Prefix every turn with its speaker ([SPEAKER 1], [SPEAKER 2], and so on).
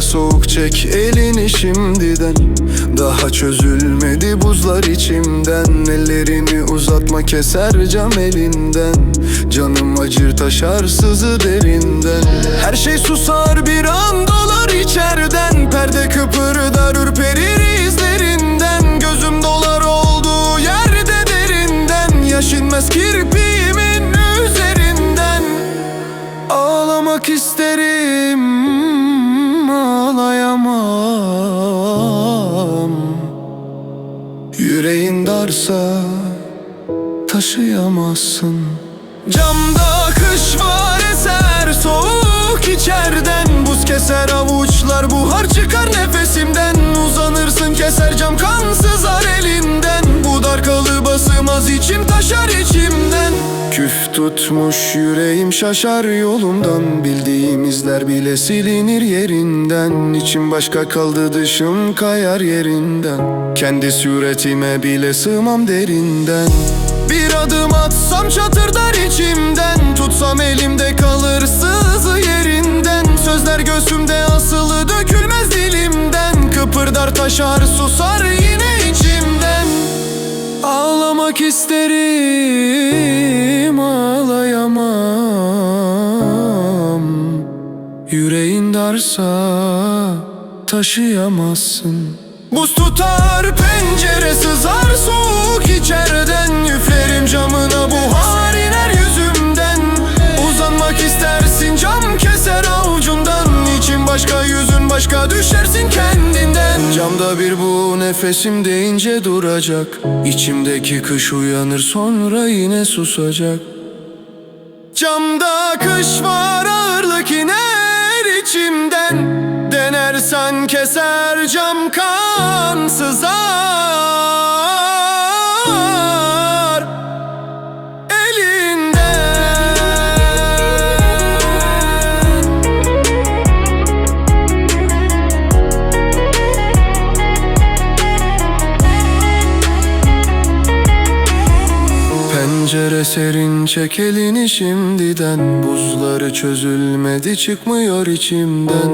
[SPEAKER 1] soğuk çek elini şimdiden. Daha çözülmedi buzlar içimden. Ellerini uzatma keser cam elinden. Canım acır taşar sızı derinden. Her şey susar bir an Darsa taşıyamazsın. Camda kış var eser soğuk Küf tutmuş yüreğim şaşar yolumdan. Bildiğim izler bile silinir yerinden. İçim başka kaldı dışım kayar yerinden. Kendi suretime bile sığmam derinden. Bir adım atsam çatırdar içimden. Tutsam elimde kalır sızı yerinden. Sözler göğsümde asılı dökülmez dilimden. Kıpırdar taşar susar Ağlamak isterim ağlayamam. Yüreğin darsa taşıyamazsın. Buz tutar pencere sızar soğuk yüzün başka düşersin kendinden. Camda bir bu nefesim deyince duracak. İçimdeki kış uyanır sonra yine susacak. Camda kış var ağırlık iner içimden. Denersen keser cam kan sızar Pencere serin çek elini şimdiden. Buzları çözülmedi çıkmıyor içimden